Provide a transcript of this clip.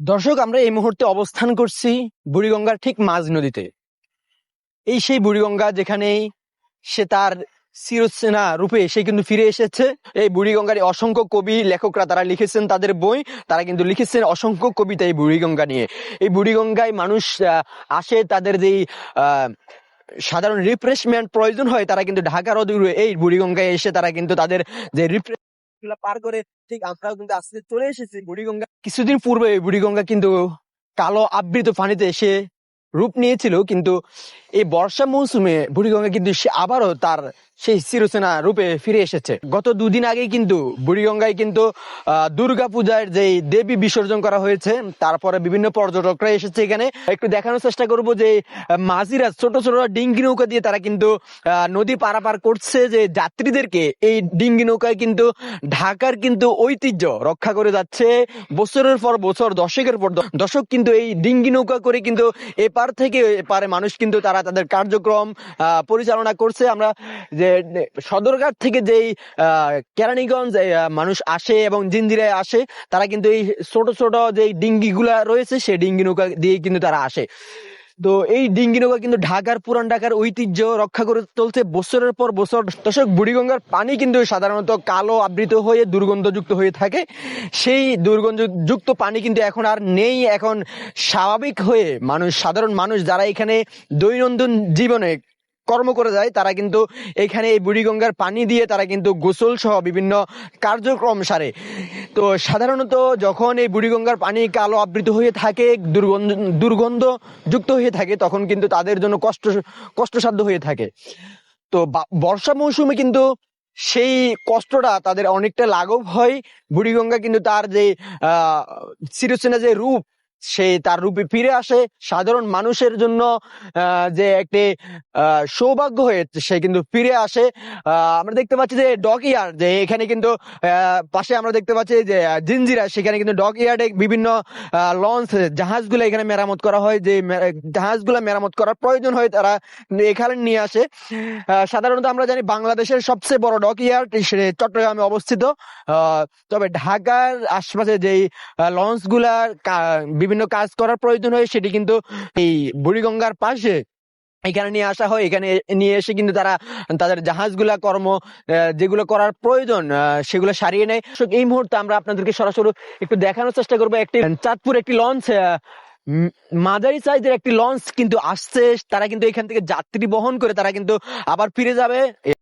দর্শক, আমরা এই মুহূর্তে অবস্থান করছি বুড়িগঙ্গার ঠিক মাঝ নদীতে। এই সেই বুড়িগঙ্গা যেখানে সে তার চিরচেনা রূপে সে কিন্তু ফিরে এসেছে। এই বুড়িগঙ্গার অসংখ্য কবি, লেখকরা তারা লিখেছেন তাদের বই, তারা কিন্তু লিখেছেন অসংখ্য কবিতা এই বুড়িগঙ্গা নিয়ে। এই বুড়িগঙ্গায় মানুষ আসে, তাদের যেই সাধারণ রিফ্রেশমেন্ট প্রয়োজন হয়, তারা কিন্তু ঢাকার অদূরে এই বুড়িগঙ্গায় এসে তারা কিন্তু তাদের যে রিফ্রেশ পার করে ঠিক আমরাও কিন্তু আস্তে চলে এসেছি বুড়িগঙ্গা। কিছুদিন পূর্বে বুড়িগঙ্গা কিন্তু কালো আবৃত পানিতে এসে রূপ নিয়েছিল, কিন্তু এই বর্ষা মৌসুমে বুড়িগঙ্গা কিন্তু আবারও তার সেই চিরচেনা রূপে ফিরে এসেছে। গত দুদিন আগেই কিন্তু বুড়িগঙ্গায় কিন্তু দুর্গা পূজার যে দেবী বিসর্জন করা হয়েছে, তারপরে বিভিন্ন পর্যটকরা এসেছে এখানে। একটু দেখানোর চেষ্টা করব যে মাঝিরা ছোট ছোট ডিঙ্গি নৌকা দিয়ে তারা কিন্তু নদী পারাপার করছে যে যাত্রীদেরকে এই ডিঙ্গি নৌকায় কিন্তু ঢাকার কিন্তু ঐতিহ্য রক্ষা করে যাচ্ছে। বছরের পর বছর, দশকের পর দশক কিন্তু এই ডিঙ্গি নৌকা করে কিন্তু এপার থেকে এপারে মানুষ কিন্তু তারা তাদের কার্যক্রম পরিচালনা করছে। আমরা যে সদরঘাট থেকে যেই কেরানীগঞ্জ মানুষ আসে এবং জিন্দিরায় আসে, তারা কিন্তু এই ছোট ছোট যে ডিঙ্গি গুলা রয়েছে, সেই ডিঙ্গি নৌকা দিয়ে কিন্তু তারা আসে। তো এই ডিঙ্গি নৌকা কিন্তু ঢাকার পুরান ঢাকার ঐতিহ্য রক্ষা করে চলছে বছরের পর বছর দশক বুড়িগঙ্গার পানি কিন্তু সাধারণত কালো আবৃত হয়ে দুর্গন্ধযুক্ত হয়ে থাকে। সেই দুর্গন্ধযুক্ত পানি কিন্তু এখন আর নেই। এখন স্বাভাবিক হয়ে মানুষ, সাধারণ মানুষ যারা এখানে দৈনন্দিন জীবনে কর্ম করে যায়, তারা কিন্তু এখানে এই বুড়িগঙ্গার পানি দিয়ে তারা কিন্তু গোসল সহ বিভিন্ন কার্যক্রম সারে। তো সাধারণত যখন এই বুড়িগঙ্গার পানি কালো আবৃত হয়ে থাকে, দুর্গন্ধ দুর্গন্ধ যুক্ত হয়ে থাকে, তখন কিন্তু তাদের জন্য কষ্ট, কষ্টসাধ্য হয়ে থাকে। তো বর্ষা মৌসুমে কিন্তু সেই কষ্টটা তাদের অনেকটা লাঘব হয়। বুড়িগঙ্গা কিন্তু তার যে, আহ যে রূপ সে তার রূপে ফিরে আসে। সাধারণ মানুষের জন্য যে একটি সৌভাগ্য হয়ে সে কিন্তু ফিরে আসে। আমরা দেখতে পাচ্ছি যে ডক ইয়ার্ড যে এখানে কিন্তু পাশে আমরা দেখতে পাচ্ছি যে আহ, জিঞ্জিরা সেখানে কিন্তু ডক ইয়ার্ডে বিভিন্ন লঞ্চ জাহাজগুলো এখানে মেরামত করা হয় যে জাহাজগুলো মেরামত করার প্রয়োজন হয় তারা এখানে নিয়ে আসে। সাধারণত আমরা জানি বাংলাদেশের সবচেয়ে বড় ডক ইয়ার্ড চট্টগ্রামে অবস্থিত। তবে ঢাকার আশপাশে যেই লঞ্চগুলার বিভিন্ন কাজ করার প্রয়োজন হয়, সেটি কিন্তু এই বুড়িগঙ্গার পাশে এখানে নিয়ে আসা হয়। এখানে নিয়ে এসে কিন্তু তারা তাদের জাহাজগুলা কর্ম যেগুলো করার প্রয়োজন সেগুলো সারিয়ে নেয়। এই মুহূর্তে আমরা আপনাদেরকে সরাসরি একটু দেখানোর চেষ্টা করব। একটি চাঁদপুর একটি লঞ্চ মাঝারি সাইজের একটি লঞ্চ কিন্তু আসছে। তারা কিন্তু এখান থেকে যাত্রী বহন করে তারা কিন্তু আবার ফিরে যাবে।